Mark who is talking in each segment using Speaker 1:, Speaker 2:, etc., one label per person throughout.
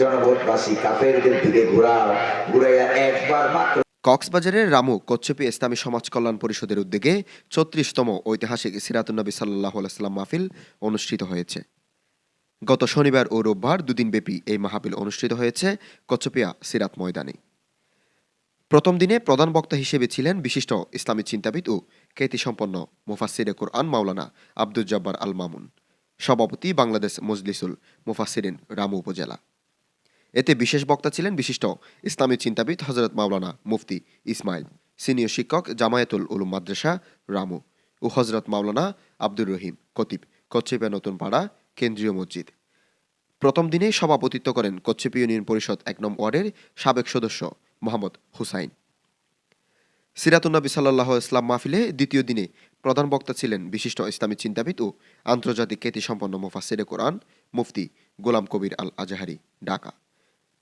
Speaker 1: জনগণবাসী কাফেরদের দিকে ঘোরাও ঘুরাইয়া একবার মাত্র
Speaker 2: কক্সবাজারের রামু কচ্ছপি ইসলামী সমাজ কল্যাণ পরিষদের উদ্যোগে ছত্রিশতম ঐতিহাসিক সিরাতুন্নবী সাল্লাহ আলাইস্লাম মাহফিল অনুষ্ঠিত হয়েছে। গত শনিবার ও রোববার দুদিনব্যাপী এই মাহফিল অনুষ্ঠিত হয়েছে কচ্ছপিয়া সিরাত ময়দানে। প্রথম দিনে প্রধান বক্তা হিসেবে ছিলেন বিশিষ্ট ইসলামী চিন্তাবিদ ও খ্যাতিসম্পন্ন মুফাসিরে কোরআন মাওলানা আব্দুল আল মামুন। সভাপতি বাংলাদেশ মজলিসুল মুফাসিরিন রামু উপজেলা। এতে বিশেষ বক্তা ছিলেন বিশিষ্ট ইসলামী চিন্তাবিদ হজরত মাওলানা মুফতি ইসমাইল, সিনিয়র শিক্ষক জামায়াতুল উলুম মাদ্রাসা, রামু ও হজরত মাওলানা আব্দুর রহিম কতিব কচ্ছিপা নতুন পাড়া, কেন্দ্রীয় মসজিদ। প্রথম দিনেই সভাপতিত্ব করেন কচ্ছিপি ইউনিয়ন পরিষদ এক নং ওয়ার্ডের সাবেক সদস্য মোহাম্মদ হুসাইন। সিরাতুন্নবী সাল্লাহ ইসলাম মাহফিলে দ্বিতীয় দিনে প্রধান বক্তা ছিলেন বিশিষ্ট ইসলামী চিন্তাবিদ ও আন্তর্জাতিক খ্যাতিসম্পন্ন মুফাসিরে কোরআন মুফতি গোলাম কবির আল আজাহারি, ঢাকা।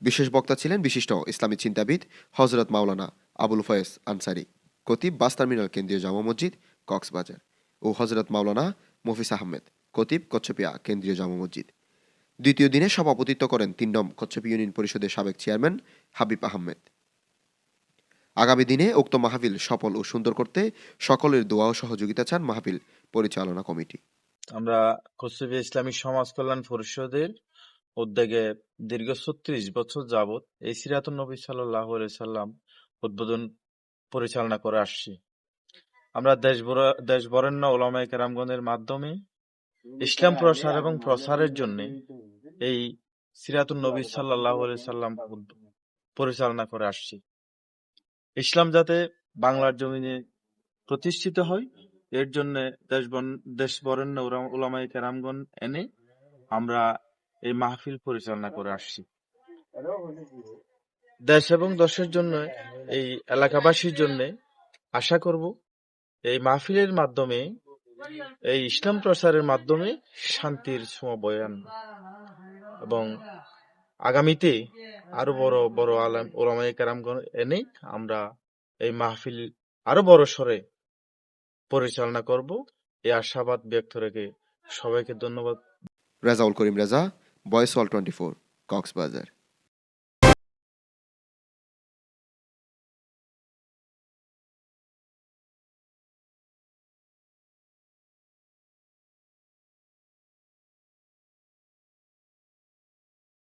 Speaker 2: বিশেষ বক্তা ছিলেন বিশিষ্ট ইসলামী চিন্তাবিদ হজরত মাওলানা আবুল ফয়েজ আনসারি কতিব বাস টার্মিনাল কেন্দ্রীয় জামা মসজিদ, কক্সবাজার ও হজরত মাওলানা মফিস আহমেদ কতিব কচ্ছপিয়া কেন্দ্রীয় জামা মসজিদ। দ্বিতীয় দিনে সভাপতিত্ব করেন তিন নম কচ্ছপি ইউনিয়ন পরিষদের সাবেক চেয়ারম্যান হাবিব আহমেদ। আগামী দিনে উক্ত মাহফিল সফল ও সুন্দর করতে সকলের দোয়া ও সহযোগিতা চান মাহফিল পরিচালনা কমিটি।
Speaker 3: আমরা কসবি ইসলামী সমাজ কল্যাণ পরিষদের উদ্যোগে দীর্ঘ ছত্রিশ বছর যাবত এই সিরাতুল নবী সাল্লাহ সাল্লাম উদ্বোধন পরিচালনা করে আসছি। আমরা দেশ বরেণ্য ওলামায় কেরামগঞ্জের মাধ্যমে ইসলাম প্রসার এবং প্রসারের জন্য এই সিরাতুল নবী সাল্লাহ সাল্লাম পরিচালনা করে আসছি। ইসলাম যাতে বাংলার জমিনে প্রতিষ্ঠিত হয়, এর জন্য দেশ দেশ বরেণ্য ওলামায়ে কেরামগণ এনে আমরা এই মাহফিল পরিচালনা করে আসছি। দেশ এবং দশের জন্য এই এলাকাবাসীর জন্য আশা করব এই মাহফিলের মাধ্যমে এই ইসলাম প্রচারের মাধ্যমে শান্তির ছোঁয়া বয়ে আনবে এবং আগামীতে আরও বড় বড় আলম ওলামায়ে কেরামগণ এনে আমরা এই মাহফিল আরও বড় সরে পরিচালনা করব। এই আশাবাদ ব্যক্ত রেখে সবাইকে ধন্যবাদ।
Speaker 2: Rezaul Karim Reza Boys Boysol 24, Coxbazaar.